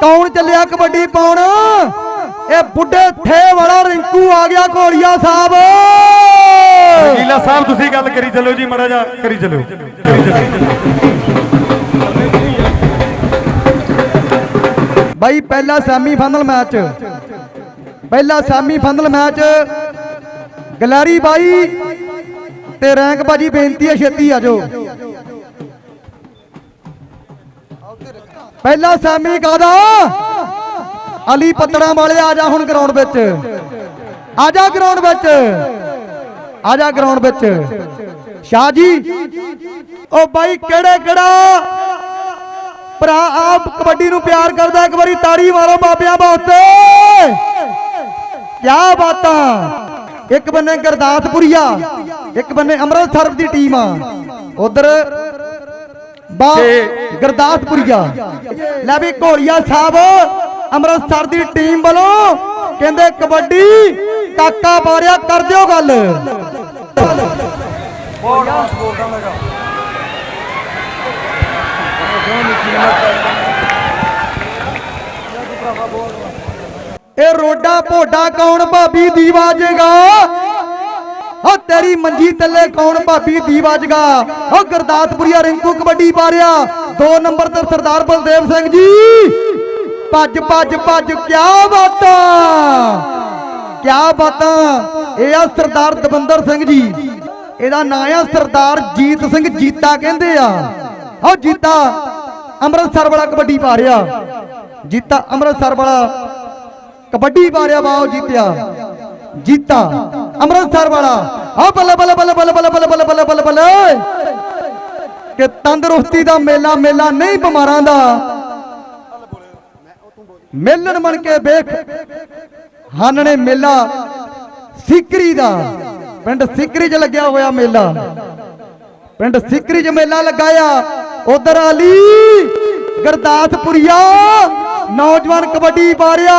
ਕੌਣ ਚੱਲਿਆ ਕਬੱਡੀ ਪਾਉਣ? ਇਹ ਬੁੱਢੇ ਥੇ ਵਾਲਾ ਰਿੰਕੂ ਆ ਗਿਆ ਘੋੜੀਆ ਸਾਹਿਬ। ਨੀਲਾ ਸਾਹਿਬ ਤੁਸੀਂ ਗੱਲ ਕਰੀ ਚੱਲੋ ਜੀ ਮੜਾ ਜਾ ਕਰੀ ਚੱਲੋ। ਬਾਈ ਪਹਿਲਾ ਸੈਮੀ ਫਾਈਨਲ ਮੈਚ ਪਹਿਲਾ ਸੈਮੀ ਫਾਈਨਲ ਮੈਚ ਗਲੈਰੀ ਬਾਈ ਤੇ ਰੈਂਕ ਬਾਜੀ ਬੇਨਤੀ ਹੈ ਛੇਤੀ ਆ ਪਹਿਲਾ ਸੈਮੀ ਕਾਦਾ? ਅਲੀ ਪੱਤੜਾਂ ਵਾਲੇ ਆ ਜਾ ਹੁਣ ਗਰਾਊਂਡ ਵਿੱਚ। ਆ ਜਾ ਗਰਾਊਂਡ ਵਿੱਚ। ਆ ਜਾ ਗਰਾਊਂਡ ਵਿੱਚ। ਸ਼ਾਹ ਜੀ, ਉਹ ਬਾਈ ਕਿਹੜੇ ਕਿਹੜਾ? ਭਰਾ ਆਪ ਕਬੱਡੀ ਨੂੰ ਪਿਆਰ ਕਰਦਾ, ਇੱਕ ਵਾਰੀ ਤਾੜੀ ਮਾਰੋ ਬਾਬਿਆਂ ਵਾਸਤੇ। ਕੀ ਬਾਤਾਂ। ਇੱਕ ਬੰਨੇ ਗੁਰਦਾਸਪੁਰੀਆ, ਇੱਕ ਬੰਨੇ ਅੰਮ੍ਰਿਤਸਰ ਦੀ ਟੀਮ ਆ। ਉਧਰ ਬਾ ਗੁਰਦਾਸਪੁਰੀਆ। ਲੈ ਵੀ ਘੋੜੀਆ ਸਾਹਿਬ, ਅੰਮ੍ਰਿਤਸਰ ਦੀ ਟੀਮ ਵੱਲੋਂ ਕਹਿੰਦੇ ਕਬੱਡੀ ਕਾਕਾ ਬਾਰਿਆ ਕਰ ਦਿਓ ਗੱਲ। ਇਹ ਰੋਡਾ ਭੋਡਾ ਕੌਣ, ਭਾਬੀ ਦੀਵਾ ਜਗਾ? ਓ ਤੇਰੀ ਮੰਜੀ ਥੱਲੇ ਕੌਣ ਭਾਬੀ ਦੀਵਾ ਜਗਾ? ਓ ਗੁਰਦਾਸਪੁਰੀਆ ਰਿੰਕੂ ਕਬੱਡੀ ਪਾਰਿਆ 2 ਨੰਬਰ ਤੇ ਸਰਦਾਰ ਬਲਦੇਵ ਸਿੰਘ ਜੀ। ਭੱਜ ਭੱਜ ਭੱਜ, ਕਿਆ ਬਾਤਾਂ? ਕਿਆ ਬਾਤਾਂ? ਇਹ ਆ ਸਰਦਾਰ ਦਵਿੰਦਰ ਸਿੰਘ ਜੀ। ਇਹਦਾ ਨਾਂ ਆ ਸਰਦਾਰ ਜੀਤ ਸਿੰਘ ਜੀਤਾ ਕਹਿੰਦੇ ਆ। ਓ ਜੀਤਾ, ਅੰਮ੍ਰਿਤਸਰ ਵਾਲਾ ਕਬੱਡੀ ਪਾ ਰਿਹਾ। ਜੀਤਾ, ਅੰਮ੍ਰਿਤਸਰ ਵਾਲਾ ਕਬੱਡੀ ਪਾ ਪਾਰਿਆ ਬਾਓ ਜੀਤਿਆ। ਜੀਤਾ ਅੰਮ੍ਰਿਤਸਰ ਵਾਲਾ। ਆ ਬੱਲੇ ਬੱਲੇ ਬੱਲੇ ਬੱਲੇ ਬੱਲੇ ਬੱਲੇ ਬੱਲੇ ਬੱਲੇ ਬੱਲੇ ਬੱਲੇ। ਕਿ ਤੰਦਰੁਸਤੀ ਦਾ ਮੇਲਾ ਮੇਲਾ ਨਹੀਂ ਬਿਮਾਰਾਂ ਦਾ। ਮੇਲਣ ਬਣ ਕੇ ਵੇਖ, ਹਾਨਣੇ ਮੇਲਾ, ਸਿਕਰੀ ਦਾ। ਪਿੰਡ ਸਿਕਰੀ 'ਚ ਲੱਗਿਆ ਹੋਇਆ ਮੇਲਾ। ਪਿੰਡ ਸਿਕਰੀ 'ਚ ਮੇਲਾ ਲਗਾਇਆ। ਉਧਰ ਅਲੀ, ਗੁਰਦਾਸਪੁਰੀਆ, ਨੌਜਵਾਨ ਕਬੱਡੀ ਪਾਰਿਆ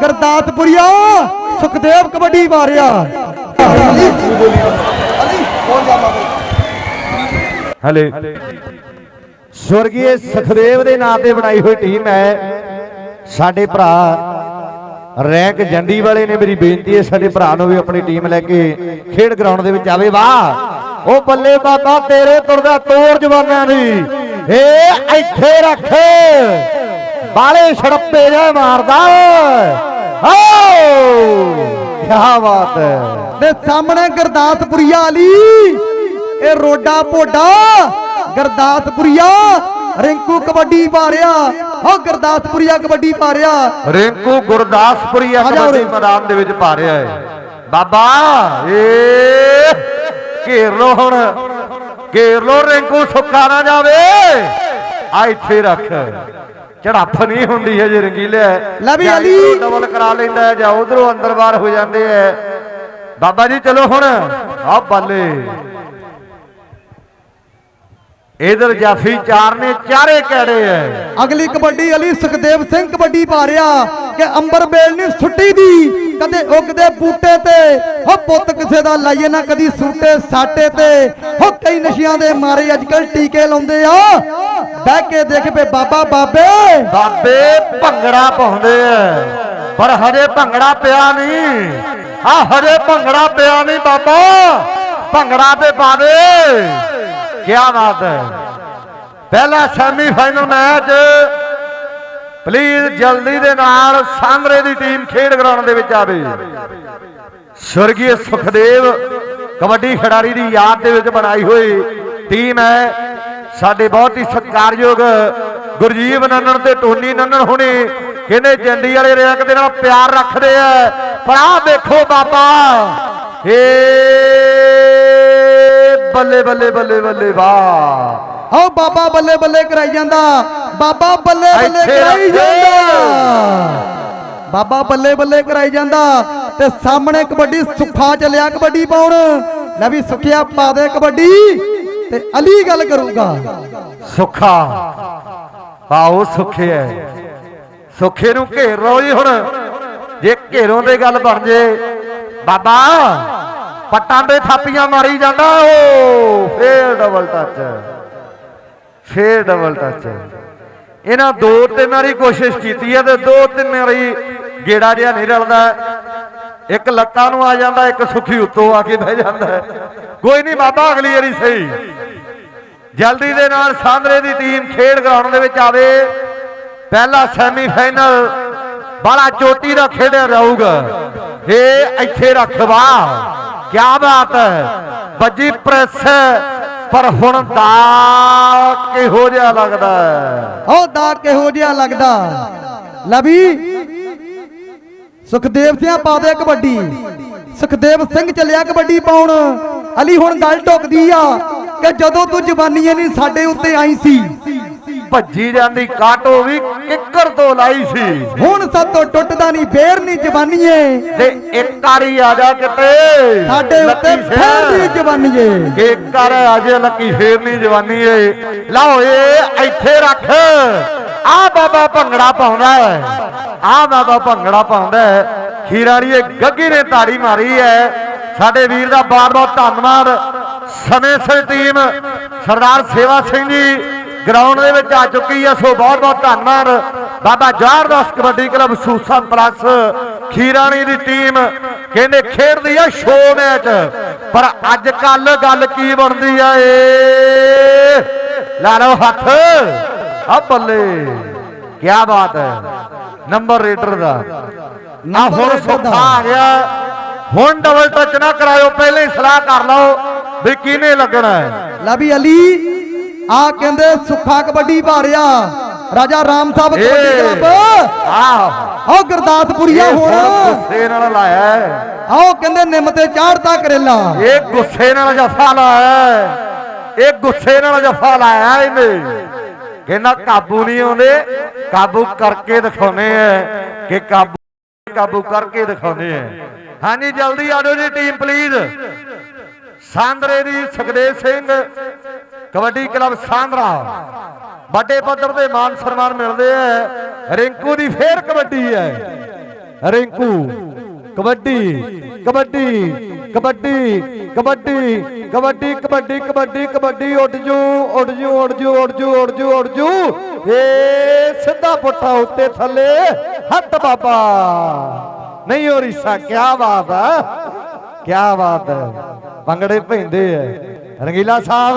ਗੁਰਦਾਸਪੁਰੀਆ। ਸੁਖਦੇਵ ਕਬੱਡੀ ਮਾਰਿਆ। ਹਲੇ। ਸਵਰਗੀ ਸੁਖਦੇਵ ਦੇ ਨਾਂ ਤੇ ਬਣਾਈ ਹੋਈ ਟੀਮ ਹੈ। ਸਾਡੇ ਭਰਾ ਰੈਂਕ ਜੰਡੀ ਵਾਲੇ ਨੇ ਮੇਰੀ ਬੇਨਤੀ ਹੈ, ਸਾਡੇ ਭਰਾ ਨੂੰ ਵੀ ਆਪਣੀ ਟੀਮ ਲੈ ਕੇ ਖੇਡ ਗਰਾਊਂਡ ਦੇ ਵਿੱਚ ਆਵੇ। ਵਾਹ! ਉਹ ਬੱਲੇ ਬਾਬਾ ਤੇਰੇ ਤੁਰਦਾ ਤੋੜ ਜਵਾਨਾਂ ਦੀ। ਏ, ਇੱਥੇ ਰੱਖ। ਬਾਲੇ ਛੜੱਪੇ ਜਾ ਮਾਰਦਾ। ਓ ਕੀ ਬਾਤ ਹੈ। ਤੇ ਸਾਹਮਣੇ ਗੁਰਦਾਸਪੁਰੀਆ ਅਲੀ ਇਹ ਰੋਡਾ ਭੋਡਾ ਗੁਰਦਾਸਪੁਰੀਆ ਰਿੰਕੂ ਕਬੱਡੀ ਪਾਰਿਆ। ਉਹ ਗੁਰਦਾਸਪੁਰੀਆ ਕਬੱਡੀ ਪਾਰਿਆ। ਰਿੰਕੂ ਗੁਰਦਾਸਪੁਰੀ ਆ ਜਾ ਕਬੱਡੀ। ਮੈਦਾਨ ਦੇ ਵਿੱਚ ਪਾ ਰਿਹਾ ਹੈ। ਬਾਬਾ ਏ ਘੇਰ ਲੋ ਹੁਣ। ਘੇਰ ਲੋ ਰਿੰਕੂ ਸੁੱਕਾ ਨਾ ਜਾਵੇ। ਆ ਇੱਥੇ ਰੱਖ। ਝੜਾਫ ਨਹੀਂ ਹੁੰਦੀ ਹੈ ਜੇ ਰੰਗੀਲੇ ਲੈ ਵੀ ਅਲੀ। ਡਬਲ ਕਰਾ ਲੈਂਦਾ ਹੈ ਜਾਂ ਉਧਰੋਂ ਅੰਦਰ ਬਾਹਰ ਹੋ ਜਾਂਦੇ ਹੈ ਬਾਬਾ ਜੀ ਚਲੋ ਹੁਣ। ਆ ਬੱਲੇ। ਇਧਰ ਜਾਫੀ ਚਾਰ ਨੇ ਚਾਰੇ ਕਿਹੜੇ ਹੈ ਅਗਲੀ ਕਬੱਡੀ ਅਲੀ ਸੁਖਦੇਵ ਸਿੰਘ ਕਬੱਡੀ ਪਾਰਿਆ ਕਿ ਅੰਬਰ ਬੇਲ ਨਹੀਂ ਸੁੱਟੀ ਦੀ ਕਦੇ ਉਗਦੇ ਬੂਟੇ ਤੇ। ਹੋ ਪੁੱਤ ਕਿਸੇ ਦਾ ਲਾਈਏ ਨਾ ਕਦੀ ਸੂਟੇ ਸਾਟੇ ਤੇ। ਹੋ ਕਈ ਨਸ਼ਿਆਂ ਦੇ ਮਾਰੇ ਅੱਜਕੱਲ ਟੀਕੇ ਲਾਉਂਦੇ ਆ। ਬਹਿ ਕੇ ਦੇਖ ਪੇ ਬਾਬਾ ਬਾਬੇ। ਬਾਬੇ, ਭੰਗੜਾ ਪਾਉਂਦੇ ਐ। ਪਰ ਹਜੇ ਭੰਗੜਾ ਪਿਆ ਨਹੀਂ। ਆ ਹਜੇ ਭੰਗੜਾ ਪਿਆ ਨਹੀਂ ਬਾਬਾ। ਭੰਗੜਾ ਤੇ ਪਾ ਕੀ ਬਾਤ ਹੈ ਪਹਿਲਾ ਸੈਮੀ ਫਾਈਨਲ ਮੈਚ ਪਲੀਜ਼ ਜਲਦੀ ਦੇ ਨਾਲ ਸਾਹਮਣੇ ਦੀ ਟੀਮ ਖੇਡ ਗਰਾਊਂਡ ਦੇ ਵਿੱਚ ਆਵੇ। ਸਵਰਗੀ ਸੁਖਦੇਵ ਕਬੱਡੀ ਖਿਡਾਰੀ ਦੀ ਯਾਦ ਦੇ ਵਿੱਚ ਬਣਾਈ ਹੋਈ ਟੀਮ ਹੈ ਸਾਡੇ ਬਹੁਤ ਹੀ ਸਤਿਕਾਰਯੋਗ ਗੁਰਜੀਵ ਨੰਨਣ ਤੇ ਟੋਨੀ ਨੰਨਣ ਹੁਣੇ ਕਹਿੰਦੇ ਜੰਡੀ ਵਾਲੇ ਰੈਂਕ ਦੇ ਨਾਲ ਪਿਆਰ ਰੱਖਦੇ ਆ। ਪਰ ਆਹ ਦੇਖੋ ਬਾਬਾ ਏ ਬੱਲੇ ਬੱਲੇ ਬੱਲੇ ਬੱਲੇ ਵਾਹ। ਹੋ ਬਾਬਾ ਬੱਲੇ ਬੱਲੇ ਕਰਾਈ ਜਾਂਦਾ। ਬਾਬਾ ਬੱਲੇ ਬੱਲੇ ਕਰਾਈ। ਜਾਂਦਾ। ਬਾਬਾ ਬੱਲੇ ਬੱਲੇ ਕਰਾਈ ਜਾਂਦਾ। ਤੇ ਸਾਹਮਣੇ ਕਬੱਡੀ ਸੁੱਖਾ ਚੱਲਿਆ ਕਬੱਡੀ ਪਾਉਣ। ਲੈ ਵੀ ਸੁੱਖਿਆ ਪਾ ਦੇ ਕਬੱਡੀ। ਤੇ ਅਲੀ ਗੱਲ ਕਰੂਗਾ। ਸੁੱਖਾ। ਆਓ ਸੁੱਖੇ ਹੈ ਸੁੱਖੇ ਨੂੰ ਘੇਰ ਲਓ ਜੀ ਹੁਣ। ਜੇ ਘੇਰੋਂ ਦੇ ਗੱਲ ਬਣ ਜੇ। ਬਾਬਾ, ਪੱਟਾਂ ਤੇ ਥਾਪੀਆਂ ਮਾਰੀ ਜਾਂਦਾ ਓ। ਫੇਰ ਡਬਲ ਟੱਚ ਫੇਰ ਡਬਲ ਟੱਚ ਇਹਨਾਂ ਦੋ ਤਿੰਨ ਵਾਰੀ ਕੋਸ਼ਿਸ਼ ਕੀਤੀ ਹੈ ਤੇ ਦੋ ਤਿੰਨ ਵਾਰੀ ਗੇੜਾ ਜਿਹਾ ਨਹੀਂ ਰਲਦਾ। ਇੱਕ ਲੱਤਾਂ ਨੂੰ ਆ ਜਾਂਦਾ, ਇੱਕ ਸੁਖੀ ਉੱਤੋਂ ਆ ਕੇ ਬਹਿ ਜਾਂਦਾ ਕੋਈ ਨਹੀਂ, ਬਾਬਾ ਅਗਲੀ ਵਾਰੀ ਸਹੀ। ਜਲਦੀ ਦੇ ਨਾਲ ਸਾਂਦਰੇ ਦੀ ਟੀਮ ਖੇਡ ਗਰਾਊਂਡ ਦੇ ਵਿੱਚ ਆਵੇ। ਪਹਿਲਾ ਸੈਮੀਫਾਈਨਲ ਬੜਾ ਚੋਟੀ ਦਾ ਖੇਡਿਆ ਰਹੂਗਾ ਇਹ ਇੱਥੇ ਰੱਖਵਾ ਕੀ ਬਾਤ ਹੈ। ਵੱਜੀ ਪ੍ਰੈਸ ਪਰ ਹੁਣ ਦਾ ਕਿਹੋ ਜਿਹਾ ਲੱਗਦਾ ਹੈ? ਉਹ ਦਾ ਕਿਹੋ ਜਿਹਾ ਲੱਗਦਾ? ਲਵੀ? ਸੁਖਦੇਵ ਸਿੰਘ ਪਾ ਦੇ ਕਬੱਡੀ। ਸੁਖਦੇਵ ਸਿੰਘ ਚੱਲਿਆ ਕਬੱਡੀ ਪਾਉਣ। ਅਲੀ ਹੁਣ ਗੱਲ ਟੁਕਦੀ ਆ ਕਿ ਜਦੋਂ ਤੂੰ ਜਵਾਨੀਏ ਨਹੀਂ ਸਾਡੇ ਉੱਤੇ ਆਈ ਸੀ ਭੱਜੀ ਜਾਂਦੀ ਕਾਟੋ ਵੀ ਕਿੱਕਰ ਤੋਂ ਲਾਈ ਸੀ। ਹੁਣ ਸਾਤੋਂ ਟੁੱਟਦਾ ਨਹੀਂ ਫੇਰ ਨਹੀਂ ਜਵਾਨੀਏ। ਤੇ ਇੱਕ ਵਾਰੀ ਆ ਜਾ ਕਿਤੇ। ਸਾਡੇ ਉੱਤੇ ਫੇਰ। ਨਹੀਂ ਜਵਾਨੀਏ। ਇੱਕ ਅਜੇ ਲੱਕੀ ਫੇਰ ਨਹੀਂ ਜਵਾਨੀ ਏ ਲਓ ਏ ਇੱਥੇ ਰੱਖ। ਆ ਬਾਬਾ ਭੰਗੜਾ ਪਾਉਂਦਾ ਹੈ। ਆ ਬਾਬਾ ਭੰਗੜਾ ਪਾਉਂਦਾ ਹੈ। ਖੀਰਾਰੀਏ ਗੱਗੀ ਨੇ ਤਾੜੀ ਮਾਰੀ ਹੈ। ਸਾਡੇ ਵੀਰ ਦਾ ਬਹੁਤ ਬਹੁਤ ਧੰਨਵਾਦ। ਸਮੇਂ ਸਿਰ ਟੀਮ ਸਰਦਾਰ ਸੇਵਾ ਸਿੰਘ ਜੀ ਗਰਾਊਂਡ ਦੇ ਵਿੱਚ ਆ ਚੁੱਕੀ ਹੈ। ਸੋ ਬਹੁਤ ਬਹੁਤ ਧੰਨਵਾਦ। ਬਾਬਾ ਜਵਾਰਦਾਸ ਕਬੱਡੀ ਕਲੱਬ ਸੂਸਾ ਪਲੱਸ ਖੀਰਾਣੀ ਦੀ ਟੀਮ ਕਹਿੰਦੇ ਖੇਡਦੀ ਆ ਸ਼ੋ ਮੈਚ ਪਰ ਅੱਜ ਕੱਲ ਗੱਲ ਕੀ ਬਣਦੀ ਆ ਏ ਲਾ ਲਓ ਹੱਥ। ਆ ਬੱਲੇ ਕੀ ਬਾਤ ਹੈ। ਨੰਬਰ ਰੇਡਰ ਦਾ। ਨਾ ਹੁਣ। ਸੁੱਖਾ ਆ ਗਿਆ। ਹੁਣ ਡਬਲ ਟੱਚ ਨਾ ਕਰਾਇਓ ਪਹਿਲੇ ਹੀ ਸਲਾਹ ਕਰ ਲਓ ਵੀ ਕਿਹਨੇ ਲੱਗਣਾ ਹੈ। ਲਵੀ ਅਲੀ ਆ ਕਹਿੰਦੇ ਸੁੱਖਾ ਕਬੱਡੀ ਭਾਰਿਆ ਰਾਜਾ ਰਾਮ ਸਾਹਿਬ ਕਬੱਡੀ ਕਲੱਬ। ਆਹ। ਆਓ ਗੁਰਦਾਸਪੁਰੀਆ ਹੁਣ। ਗੁੱਸੇ ਨਾਲ ਲਾਇਆ ਹੈ। ਆਓ ਕਹਿੰਦੇ ਨਿੰਮ ਤੇ ਚਾੜਤਾ ਕਰੇਲਾ। ਇਹ ਗੁੱਸੇ ਨਾਲ ਜਫਾ ਲਾਇਆ। ਇਹ ਗੁੱਸੇ ਨਾਲ ਜਫਾ ਲਾਇਆ ਇਹਨੇ। ਕਹਿੰਦਾ ਕਾਬੂ ਨਹੀਂ ਆਉਂਦੇ, ਕਾਬੂ ਕਰਕੇ ਦਿਖਾਉਨੇ ਆ ਕਿ ਕਾਬੂ ਕਾਬੂ ਕਰਕੇ ਦਿਖਾਉਨੇ ਆ। ਹਾਂਜੀ, ਜਲਦੀ ਆ ਜੀ ਟੀਮ ਪਲੀਜ਼ ਸਾਂਦਰੇ ਦੀ ਸੁਖਦੇਵ ਸਿੰਘ, ਕਬੱਡੀ ਕਲੱਬ ਸਾਂਦਰਾ। ਵੱਡੇ ਪੱਧਰ ਤੇ ਮਾਨ ਸਨਮਾਨ ਮਿਲਦੇ ਆ। ਰਿੰਕੂ ਦੀ ਫੇਰ ਕਬੱਡੀ ਹੈ। ਰਿੰਕੂ, ਕਬੱਡੀ ਕਬੱਡੀ। ਕਬੱਡੀ ਕਬੱਡੀ ਕਬੱਡੀ ਕਬੱਡੀ ਕਬੱਡੀ ਕਬੱਡੀ, ਉੱਡ ਜੂ ਉੱਡ ਜੂ ਉੱਡ ਜੂ ਉੱਡ ਜੂ ਉੱਡ ਜੂ ਉੱਡ ਜੂ। ਏ ਸਿੱਧਾ ਪੁੱਠਾ ਉੱਤੇ ਥੱਲੇ, ਹੱਥ ਬਾਬਾ। ਨਹੀਂ ਹੋ ਰੀਸਾ ਕਿਆ ਬਾਤ ਹੈ। ਕੀ ਬਾਤ ਹੈ। ਭੰਗੜੇ ਪੈਂਦੇ ਐ ਰੰਗੀਲਾ ਸਾਹਿਬ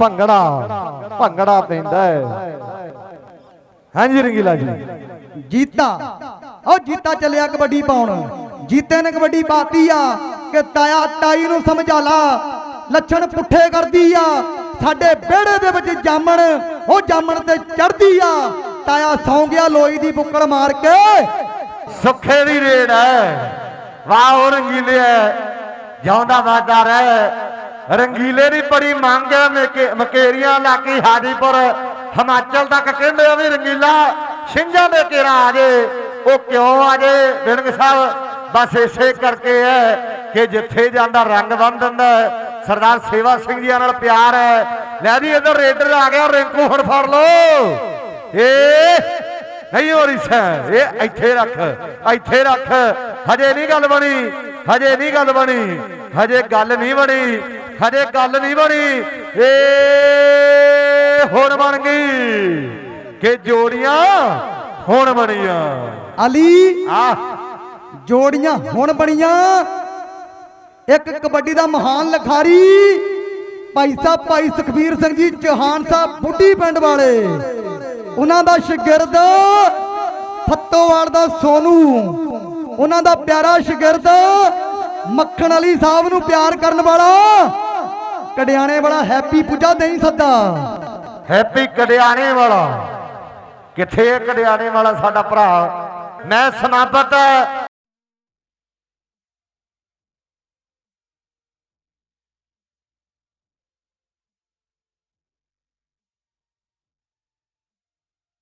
ਭੰਗੜਾ ਭੰਗੜਾ ਪੈਂਦਾ ਹੈ। ਹਾਂਜੀ ਰੰਗੀਲਾ ਜੀ। ਜੀਤਾ। ਉਹ ਜੀਤਾ ਚੱਲਿਆ ਕਬੱਡੀ ਪਾਉਣ। ਜੀਤੇ ਨੇ ਕਬੱਡੀ ਪਾਤੀ ਆ ਕਿ ਤਾਇਆ ਤਾਈ ਨੂੰ ਸਮਝਾ ਲਾ। ਲੱਛਣ ਪੁੱਠੇ ਕਰਦੀ ਆ। ਸਾਡੇ ਵਿਹੜੇ ਦੇ ਵਿੱਚ ਜਾਮਣ ਉਹ ਜਾਮਣ ਤੇ ਚੜਦੀ ਆ। ਤਾਇਆ ਸੌਂ ਗਿਆ ਲੋਈ ਦੀ ਬੁੱਕੜ ਮਾਰ ਕੇ। ਸੁੱਖੇ ਦੀ ਰੇਡ ਹੈ। ਵਾਹ ਉਹ ਰੰਗੀਲੇ ਹੈ। ਜਿਉਂਦਾ ਵਾਦਾ ਰਹਿ। ਰੰਗੀਲੇ ਦੀ ਬੜੀ ਮੰਗ ਹੈ ਮੇਕੇ- ਮਕੇਰੀਆਂ ਇਲਾਕੇ ਹਾਜੀਪੁਰ। ਹਿਮਾਚਲ ਤੱਕ ਕਹਿੰਦੇ ਆ ਵੀ ਰੰਗੀਲਾ ਸਿੰਘਾਂ ਦੇ ਘੇਰਾ ਆ ਜੇ। ਉਹ ਕਿਉਂ ਆ ਜੇ? ਬਿਰਗ ਸਾਹਿਬ, ਬਸ ਇਸੇ ਕਰਕੇ ਹੈ ਕਿ ਜਿੱਥੇ ਜਾਂਦਾ ਰੰਗ ਬੰਨ ਦਿੰਦਾ ਸਰਦਾਰ ਸੇਵਾ ਸਿੰਘ ਜੀ ਨਾਲ ਪਿਆਰ ਹੈ ਲੈ ਜੀ ਇਧਰ ਰੇਡਰ ਆ ਗਿਆ, ਰਿੰਕੂ ਹੁਣ ਫੜ ਲਓ। ਏ, ਨਹੀਂ ਹੋ ਰਹੀ ਸੈ। ਇਹ ਇੱਥੇ ਰੱਖ ਇੱਥੇ ਰੱਖ। ਹਜੇ ਨਹੀਂ ਗੱਲ ਬਣੀ, ਹਜੇ ਨਹੀਂ ਗੱਲ ਬਣੀ, ਹਜੇ ਗੱਲ ਨਹੀਂ ਬਣੀ। ਹਜੇ ਗੱਲ ਨਹੀਂ ਬਣੀ। ਏ ਹੁਣ ਬਣ ਗਈ ਕਿ ਜੋੜੀਆਂ ਹੁਣ ਬਣੀਆਂ। ਅਲੀ ਆ। ਜੋੜੀਆਂ ਹੁਣ ਬਣੀਆਂ। ਇੱਕ ਕਬੱਡੀ ਦਾ ਮਹਾਨ ਲਖਾਰੀ ਭਾਈ ਸਾਹਿਬ ਭਾਈ ਸੁਖਬੀਰ ਸਿੰਘ ਜੀ ਚੌਹਾਨ ਸਾਹਿਬ ਬੁੱਢੀ ਪਿੰਡ ਵਾਲੇ। ਉਹਨਾਂ ਦਾ ਸ਼ਾਗਿਰਦ ਫੱਤੋਵਾਲ ਦਾ ਸੋਨੂ। ਉਹਨਾਂ ਦਾ ਪਿਆਰਾ ਸ਼ਾਗਿਰਦ ਮੱਖਣ ਅਲੀ ਸਾਹਿਬ ਨੂੰ ਪਿਆਰ ਕਰਨ ਵਾਲਾ ਕੜਿਆਣੇ ਵਾਲਾ ਹੈਪੀ ਪੁੱਜਾ ਦੇਈ ਸੱਦਾ। ਹੈਪੀ ਕੜਿਆਣੇ ਵਾਲਾ। ਕਿੱਥੇ ਹੈ ਕੜਿਆਣੇ ਵਾਲਾ ਸਾਡਾ ਭਰਾ? ਮੈਂ ਸਨਾਪਤ